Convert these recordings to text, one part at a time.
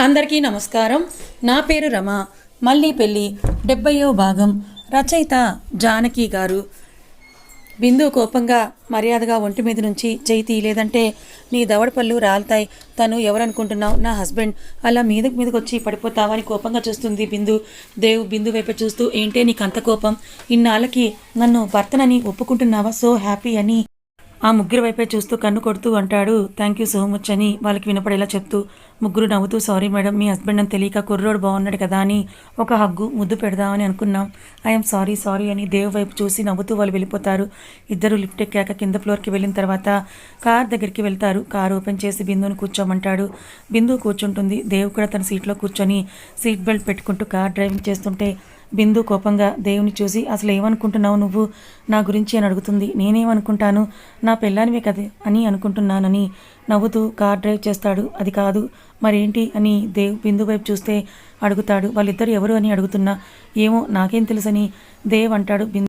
అందరికీ నమస్కారం. నా పేరు రమ. మళ్ళీ పెళ్ళి డెబ్బయో భాగం. రచయిత జానకి గారు. బిందు కోపంగా మర్యాదగా ఒంటి మీద నుంచి చేయి లేదంటే నీ దవడ పళ్ళు రాలుతాయి. తను ఎవరనుకుంటున్నావు? నా హస్బెండ్. అలా మీదకి మీదకి వచ్చి పడిపోతావని కోపంగా చూస్తుంది బిందు. దేవు బిందు వైపు చూస్తూ ఏంటే నీకు అంత కోపం? ఇన్నాళ్ళకి నన్ను భర్తనని ఒప్పుకుంటున్నావా? సో హ్యాపీ అని ఆ ముగ్గురు వైపే చూస్తూ కన్ను కొడుతూ అంటాడు థ్యాంక్ యూ సో మచ్ అని వాళ్ళకి వినపడేలా చెప్తూ ముగ్గురు నవ్వుతూ సారీ మేడం మీ హస్బెండ్ అని తెలియక కుర్రోడు బాగున్నాడు కదా అని ఒక హగ్గు ముద్దు పెడదామని అనుకున్నాం. ఐఎమ్ సారీ సారీ అని దేవ్ వైపు చూసి నవ్వుతూ వాళ్ళు వెళ్ళిపోతారు. ఇద్దరు లిఫ్ట్ ఎక్కాక కింద ఫ్లోర్కి వెళ్ళిన తర్వాత కార్ దగ్గరికి వెళ్తారు. కార్ ఓపెన్ చేసి బిందుని కూర్చోమంటాడు. బిందు కూర్చుంటుంది. దేవ్ కూడా తన సీట్లో కూర్చొని సీట్ బెల్ట్ పెట్టుకుంటూ కార్ డ్రైవింగ్ చేస్తుంటే బిందు కోపంగా దేవుని చూసి అసలు ఏమనుకుంటున్నావు నువ్వు? నా గురించి అని అడుగుతుంది. నేనేమనుకుంటాను? నా పెళ్ళానివే కదా అని అనుకుంటున్నానని నవ్వుతూ కార్ డ్రైవ్ చేస్తాడు. అది కాదు. మరేంటి? అని దేవ్ బిందు వైపు చూస్తే అడుగుతాడు. వాళ్ళిద్దరు ఎవరు అని అడుగుతున్నా? ఏమో నాకేం తెలుసని దేవ్ అంటాడు బిందు.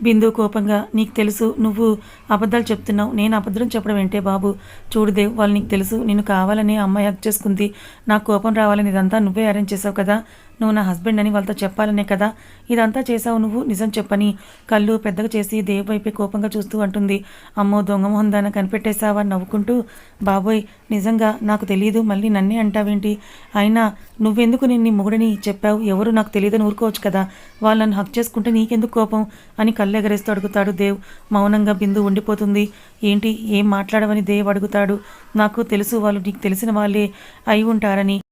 బిందు కోపంగా నీకు తెలుసు నువ్వు అబద్ధాలు చెప్తున్నావు. నేను అబద్ధం చెప్పడం ఏంటే బాబు? చూడుదేవ్ వాళ్ళు నీకు తెలుసు. నేను కావాలని అమ్మాయి హక్ చేసుకుంది. నాకు కోపం రావాలని ఇదంతా నువ్వే అరేంజ్ చేసావు కదా? నువ్వు నా హస్బెండ్ అని వాళ్ళతో చెప్పాలనే కదా? ఇదంతా చేసావు నువ్వు? నిజం చెప్పని. కళ్ళు పెద్దగా చేసి దేవు వైపే కోపంగా చూస్తూ అంటుంది. అమ్మో దొంగ మొహందాన కనిపెట్టేశావా? నవ్వుకుంటూ బాబోయ్ నిజంగా నాకు తెలియదు మళ్ళీ నన్నే అంటావేంటి? అయినా నువ్వెందుకు నేను నీ మొగుడని చెప్పావు? ఎవరు నాకు తెలియదని ఊరుకోవచ్చు కదా? వాళ్ళని హక్ చేసుకుంటే నీకెందుకు కోపం? అని కళ్ళు ఎగరేస్తూ అడుగుతాడు దేవ్. మౌనంగా బిందు ఉండిపోతుంది. ఏంటి? ఏం మాట్లాడవని దేవ్ అడుగుతాడు? నాకు తెలుసు వాళ్ళు నీకు తెలిసిన వాళ్ళే అయి ఉంటారని.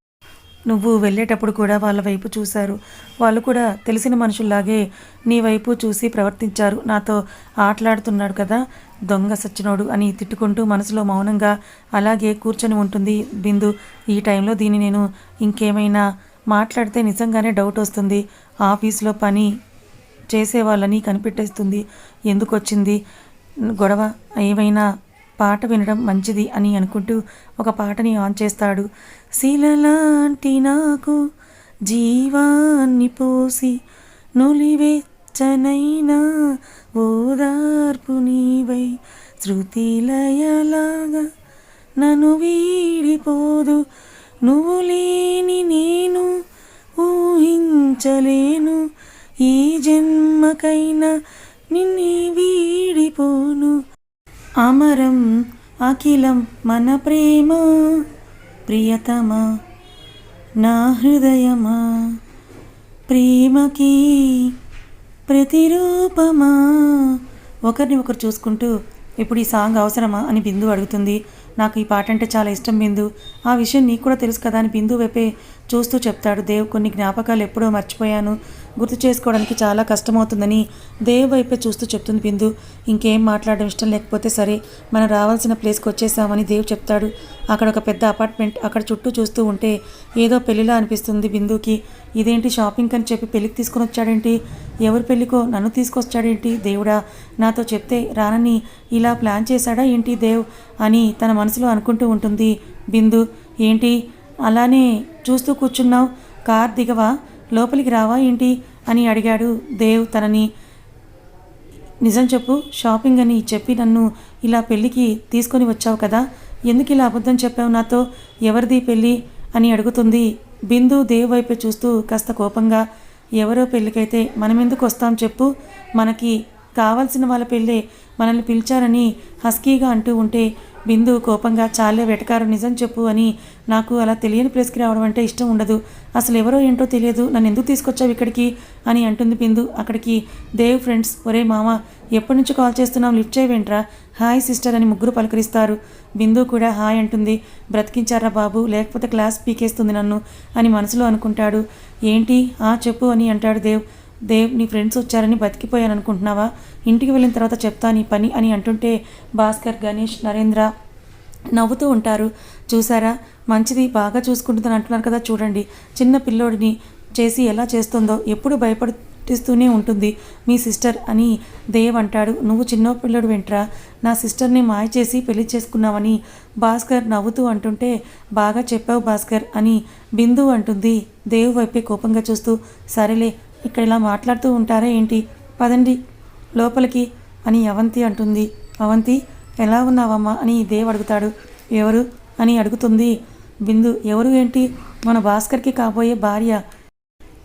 నువ్వు వెళ్ళేటప్పుడు కూడా వాళ్ళ వైపు చూశారు. వాళ్ళు కూడా తెలిసిన మనుషుల్లాగే నీ వైపు చూసి ప్రవర్తించారు. నాతో ఆటలాడుతున్నాడు కదా దొంగ సచ్చినోడు అని తిట్టుకుంటూ మనసులో మౌనంగా అలాగే కూర్చొని ఉంటుంది. బిందు ఈ టైంలో దీన్ని నేను ఇంకేమైనా మాట్లాడితే నిజంగానే డౌట్ వస్తుంది. ఆఫీస్లో పని చేసేవాళ్ళని కనిపెట్టేస్తుంది. ఎందుకు వచ్చింది గొడవ? ఏమైనా పాట వినడం మంచిది అని అనుకుంటూ ఒక పాటని ఆన్ చేస్తాడు. శిలలాంటి నాకు జీవాన్ని పోసి నులివెచ్చనైనా ఓదార్పు నీవై శృతిలయలాగా నన్ను వీడిపోదు. నువ్వు లేని నేను ఊహించలేను. ఈ జన్మకైనా నిన్నే వీడిపోను. అమరం అఖిలం మన ప్రేమ ప్రియతమా నా హృదయమా? ప్రేమకి ప్రతిరూపమా? ఒకరిని ఒకరు చూసుకుంటూ ఇప్పుడు ఈ సాంగ్ అవసరమా అని బిందు అడుగుతుంది. నాకు ఈ పాట అంటే చాలా ఇష్టం బిందు. ఆ విషయం నీకు కూడా తెలుసు కదా అని బిందు వైపే చూస్తూ చెప్తాడు దేవ్ కొన్ని జ్ఞాపకాలు ఎప్పుడో మర్చిపోయాను. గుర్తు చేసుకోవడానికి చాలా కష్టమవుతుందని దేవ్ వైపే చూస్తూ చెప్తుంది బిందు. ఇంకేం మాట్లాడడం ఇష్టం లేకపోతే సరే మనం రావాల్సిన ప్లేస్కి వచ్చేసామని దేవ్ చెప్తాడు. అక్కడ ఒక పెద్ద అపార్ట్మెంట్ అక్కడ చుట్టూ చూస్తూ ఉంటే ఏదో పెళ్ళిలా అనిపిస్తుంది బిందుకి. ఇదేంటి షాపింగ్ అని చెప్పి పెళ్ళికి తీసుకొని వచ్చాడేంటి? ఎవరి పెళ్ళికో నన్ను తీసుకొచ్చాడేంటి దేవుడా? నాతో చెప్తే రానని ఇలా ప్లాన్ చేశాడా ఏంటి దేవ్? అని తన మనసులో అనుకుంటూ ఉంటుంది బిందు. ఏంటి? అలానే చూస్తూ కూర్చున్నావు. కార్ దిగవా? లోపలికి రావా ఏంటి? అని అడిగాడు దేవ్ తనని. నిజం చెప్పు షాపింగ్ అని చెప్పి నన్ను ఇలా పెళ్ళికి తీసుకొని వచ్చావు కదా. ఎందుకు ఇలా అబద్ధం చెప్పావు నాతో? ఎవరిది పెళ్ళి? అని అడుగుతుంది బిందు దేవ్ వైపు చూస్తూ కాస్త కోపంగా. ఎవరో పెళ్ళికైతే మనం ఎందుకు వస్తాం చెప్పు. మనకి కావాల్సిన వాళ్ళ పెళ్ళే మనల్ని పిలిచారని హస్కీగా అంటూ ఉంటే బిందు కోపంగా చాలే వెటకారు నిజం చెప్పు అని నాకు అలా తెలియని ప్లేస్కి రావడం అంటే ఇష్టం ఉండదు. అసలు ఎవరో ఏంటో తెలియదు నన్ను ఎందుకు తీసుకొచ్చావు ఇక్కడికి? అని అంటుంది బిందు. అక్కడికి దేవ్ ఫ్రెండ్స్ ఒరే మామ ఎప్పటి నుంచి కాల్ చేస్తున్నాం లిఫ్ట్ చేయవేంట్రా? హాయ్ సిస్టర్ అని ముగ్గురు పలకరిస్తారు. బిందు కూడా హాయ్ అంటుంది. బ్రతికించారా బాబు? లేకపోతే క్లాస్ పీకేస్తుంది నన్ను అని మనసులో అనుకుంటాడు. ఏంటి? ఆ చెప్పు అని అంటాడు దేవ్. దేవ్ నీ ఫ్రెండ్స్ వచ్చారని బతికిపోయాను అనుకుంటున్నావా? ఇంటికి వెళ్ళిన తర్వాత చెప్తా నీ పని అని అంటుంటే భాస్కర్ గణేష్ నరేంద్ర నవ్వుతూ ఉంటారు. చూసారా? మంచిది బాగా చూసుకుంటుందని అంటున్నారు కదా చూడండి. చిన్న పిల్లోడిని చేసి ఎలా చేస్తుందో ఎప్పుడు భయపడిస్తూనే ఉంటుంది. మీ సిస్టర్ అని దేవ్ అంటాడు. నువ్వు చిన్న పిల్లడు వెంట్రా? నా సిస్టర్ని మాయ చేసి పెళ్ళి చేసుకున్నావని భాస్కర్ నవ్వుతూ అంటుంటే బాగా చెప్పావు భాస్కర్ అని బిందు అంటుంది. దేవ్ వైపే కోపంగా చూస్తూ సరేలే ఇక్కడ ఇలా మాట్లాడుతూ ఉంటారా ఏంటి? పదండి. లోపలికి అని అవంతి అంటుంది. అవంతి ఎలా ఉన్నావమ్మా? అని దేవ్ అడుగుతాడు. ఎవరు? అని అడుగుతుంది. బిందు ఎవరు ఏంటి? మన భాస్కర్కి కాబోయే భార్య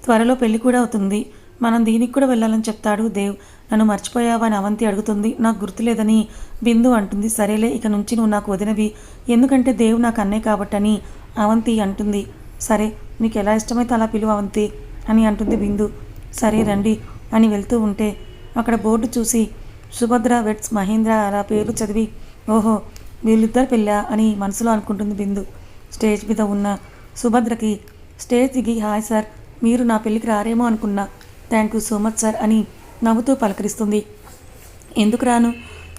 త్వరలో పెళ్ళి కూడా అవుతుంది. మనం దీనికి కూడా వెళ్ళాలని చెప్తాడు దేవ్. నన్ను మర్చిపోయావా? అని అవంతి అడుగుతుంది. నాకు గుర్తులేదని బిందు అంటుంది. సరేలే ఇక నుంచి నువ్వు నాకు వదినవి. ఎందుకంటే దేవ్ నాకు అన్నే కాబట్టని అవంతి అంటుంది. సరే నీకు ఎలా ఇష్టమైతే అలా పిలువ అవంతి అని అంటుంది బిందు. సరే రండి అని వెళ్తూ ఉంటే అక్కడ బోర్డు చూసి సుభద్ర వెట్స్ మహేంద్ర అలా పేర్లు చదివి ఓహో వీళ్ళిద్దరు పిల్ల అని మనసులో అనుకుంటుంది బిందు. స్టేజ్ మీద ఉన్న సుభద్రకి స్టేజ్ దిగి హాయ్ సార్ మీరు నా పెళ్ళికి రారేమో అనుకున్నా. Thank you so much sir అని నవ్వుతూ పలకరిస్తుంది. ఎందుకు రాను?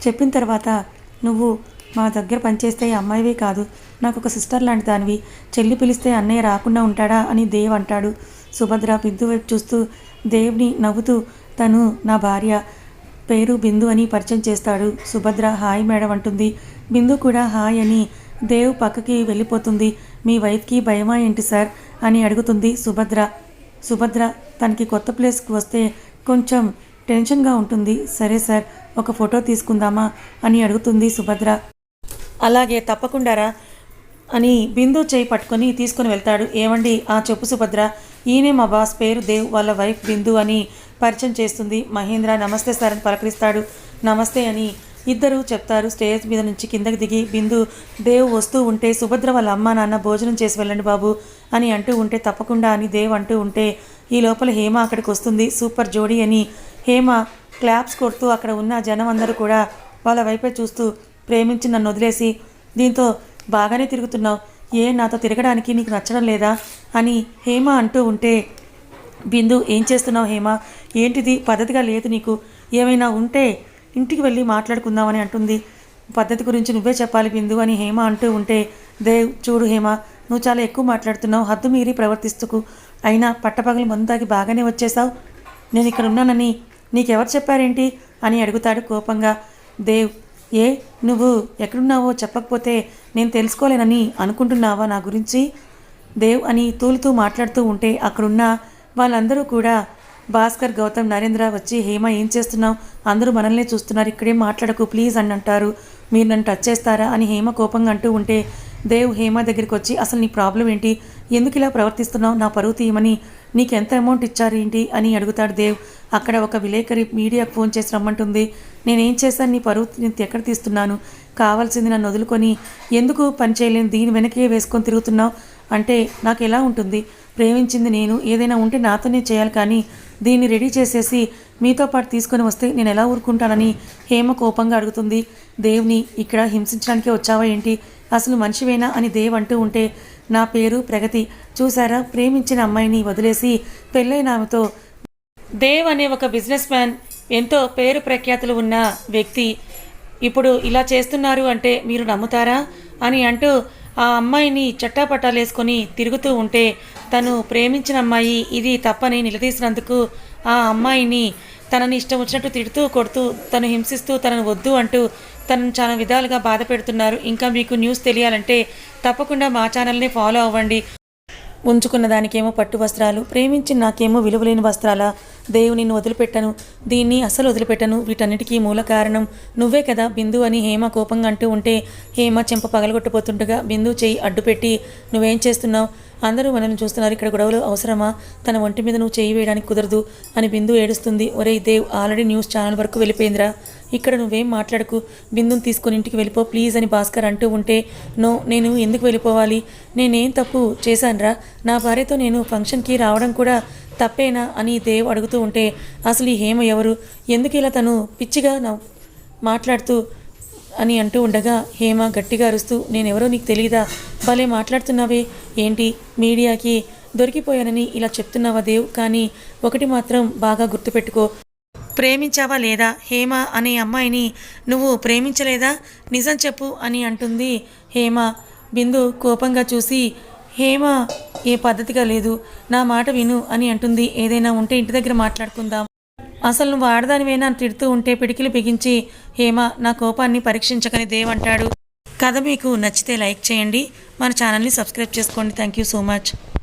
చెప్పిన తర్వాత నువ్వు మా దగ్గర పనిచేస్తే అమ్మాయివే కాదు. నాకు ఒక సిస్టర్ లాంటి దానివి. చెల్లి పిలిస్తే అన్నయ్య రాకుండా ఉంటాడా? అని దేవ్ అంటాడు. సుభద్ర బిందు వైపు చూస్తూ దేవ్ని నవ్వుతూ తను నా భార్య పేరు బిందు అని పరిచయం చేస్తాడు. సుభద్ర హాయ్ మేడం అంటుంది. బిందు కూడా హాయ్ అని దేవ్ పక్కకి వెళ్ళిపోతుంది. మీ వైఫ్కి భయమా ఏంటి సార్? అని అడుగుతుంది సుభద్ర. సుభద్ర తనకి కొత్త ప్లేస్కి వస్తే కొంచెం టెన్షన్గా ఉంటుంది. సరే సార్ ఒక ఫోటో తీసుకుందామా? అని అడుగుతుంది సుభద్ర. అలాగే తప్పకుండారా అని బిందు చేయి పట్టుకొని తీసుకొని వెళ్తాడు. ఏమండి ఆ చెప్పు సుభద్ర. ఈయనే మా బాస్ పేరు దేవ్ వాళ్ళ వైఫ్ బిందు అని పరిచయం చేస్తుంది. మహేంద్ర నమస్తే సార్ అని పలకరిస్తాడు. నమస్తే అని ఇద్దరు చెప్తారు. స్టేజ్ మీద నుంచి కిందకి దిగి బిందు దేవ్ వస్తూ ఉంటే సుభద్ర వాళ్ళ అమ్మ నాన్న భోజనం చేసి వెళ్ళండి బాబు అని అంటూ ఉంటే తప్పకుండా అని దేవ్ అంటూ ఉంటే ఈ లోపల హేమ అక్కడికి వస్తుంది. సూపర్ జోడీ అని హేమ క్లాప్స్ కొడుతూ అక్కడ ఉన్న జనం అందరూ కూడా వాళ్ళ వైపే చూస్తూ ప్రేమించి నన్ను వదిలేసి దీంతో బాగానే తిరుగుతున్నావు. ఏ నాతో తిరగడానికి నీకు నచ్చడం లేదా అని హేమ అంటూ ఉంటే బిందు ఏం చేస్తున్నావు హేమ? ఏంటిది? పద్ధతిగా లేదు నీకు. ఏమైనా ఉంటే ఇంటికి వెళ్ళి మాట్లాడుకుందామని అంటుంది. పద్ధతి గురించి నువ్వే చెప్పాలి బిందు అని హేమ అంటూ ఉంటే దేవ్ చూడు హేమ నువ్వు చాలా ఎక్కువ మాట్లాడుతున్నావు. హద్దు మీరి ప్రవర్తిస్తుకు. అయినా పట్టపగలు మందు తాగి బాగానే వచ్చేసావు నేను ఇక్కడ ఉన్నానని నీకెవరు చెప్పారేంటి? అని అడుగుతాడు కోపంగా. దేవ్ ఏ నువ్వు ఎక్కడున్నావో చెప్పకపోతే నేను తెలుసుకోలేనని అనుకుంటున్నావా నా గురించి? దేవ్ అని తూలుతూ మాట్లాడుతూ ఉంటే అక్కడున్న వాళ్ళందరూ కూడా భాస్కర్ గౌతమ్ నరేంద్ర వచ్చి హేమ ఏం చేస్తున్నావు? అందరూ మనల్నే చూస్తున్నారు ఇక్కడేం మాట్లాడకు ప్లీజ్ అని అంటారు. మీరు నన్ను టచ్ చేస్తారా? అని హేమ కోపంగా అంటూ ఉంటే దేవ్ హేమ దగ్గరికి వచ్చి అసలు నీ ప్రాబ్లం ఏంటి? ఎందుకు ఇలా ప్రవర్తిస్తున్నావు? నా పరువు తీయమని నీకు ఎంత అమౌంట్ ఇచ్చారు ఏంటి అని అడుగుతాడు దేవ్. అక్కడ ఒక విలేకరి మీడియాకు ఫోన్ చేసి రమ్మంటుంది. నేనేం చేశాను? నీ పరువు నేను ఎక్కడ తీస్తున్నాను? కావాల్సింది నన్ను వదులుకొని ఎందుకు పని చేయలేను దీని వెనకే వేసుకొని తిరుగుతున్నావు? అంటే నాకు ఎలా ఉంటుంది? ప్రేమించింది నేను. ఏదైనా ఉంటే నాతోనే చేయాలి కానీ దీన్ని రెడీ చేసేసి మీతో పాటు తీసుకొని వస్తే నేను ఎలా ఊరుకుంటానని హేమ కోపంగా అడుగుతుంది. దేవుని ఇక్కడ హింసించడానికే వచ్చావా ఏంటి? అసలు మనిషివేనా? అని దేవ్ అంటూ ఉంటే నా పేరు ప్రగతి. చూసారా ప్రేమించిన అమ్మాయిని వదిలేసి పెళ్ళైన ఆమెతో దేవ్ అనే ఒక బిజినెస్ మ్యాన్ ఎంతో పేరు ప్రఖ్యాతులు ఉన్న వ్యక్తి. ఇప్పుడు ఇలా చేస్తున్నారు అంటే మీరు నమ్ముతారా? అని అంటూ ఆ అమ్మాయిని చట్టాపట్టాలేసుకొని తిరుగుతూ ఉంటే తను ప్రేమించిన అమ్మాయి ఇది తప్పని నిలదీసినందుకు ఆ అమ్మాయిని తనని ఇష్టం వచ్చినట్టు తిడుతూ కొడుతూ తను హింసిస్తూ తనను వద్దు అంటూ తనను చాలా విధాలుగా బాధ పెడుతున్నారు. ఇంకా మీకు న్యూస్ తెలియాలంటే తప్పకుండా మా ఛానల్ని ఫాలో అవ్వండి. ఉంచుకున్న దానికేమో పట్టు వస్త్రాలు ప్రేమించి నాకేమో విలువలేని వస్త్రాల దేవు నిన్ను వదిలిపెట్టను. దీన్ని అస్సలు వదిలిపెట్టను. వీటన్నిటికీ మూల కారణం నువ్వే కదా. బిందు అని హేమ కోపంగా అంటూ ఉంటే హేమ చెంప పగలగొట్టబోతుండగా బిందు చేయి అడ్డుపెట్టి నువ్వేం చేస్తున్నావు? అందరూ మనల్ని చూస్తున్నారు. ఇక్కడ గొడవలు అవసరమా? తన ఒంటి మీద నువ్వు చేయి వేయడానికి కుదరదు అని బిందు ఏడుస్తుంది. ఒరే దేవ్ ఆల్రెడీ న్యూస్ ఛానల్ వరకు వెళ్ళిపోయిందిరా. ఇక్కడ నువ్వేం మాట్లాడకు. బిందుని తీసుకొని ఇంటికి వెళ్ళిపో ప్లీజ్ అని భాస్కర్ అంటూ ఉంటే నో నేను ఎందుకు వెళ్ళిపోవాలి? నేనేం తప్పు చేశానురా? నా భార్యతో నేను ఫంక్షన్కి రావడం కూడా తప్పేనా అని దేవ్ అడుగుతూ ఉంటే అసలు ఈ హేమ ఎవరు? ఎందుకు ఇలా తను పిచ్చిగా మాట్లాడుతూ అని అంటూ ఉండగా హేమ గట్టిగా అరుస్తూ నేనెవరో నీకు తెలియదా భలే మాట్లాడుతున్నావే. ఏంటి? మీడియాకి దొరికిపోయానని ఇలా చెప్తున్నావా దేవ్? కానీ ఒకటి మాత్రం బాగా గుర్తుపెట్టుకో. ప్రేమించావా లేదా? హేమ అనే అమ్మాయిని నువ్వు ప్రేమించలేదా? నిజం చెప్పు అని అంటుంది హేమ. బిందు కోపంగా చూసి హేమ ఏ పద్ధతిగా లేదు. నా మాట విను అని అంటుంది. ఏదైనా ఉంటే ఇంటి దగ్గర మాట్లాడుకుందాం. అసలు నువ్వు ఆడదానివేనా అని తిడుతూ ఉంటే పిడికిలు బిగించి హేమ నా కోపాన్ని పరీక్షించకని దేవంటాడు కథ మీకు నచ్చితే లైక్ చేయండి. మన ఛానల్ని సబ్స్క్రైబ్ చేసుకోండి. Thank you so much.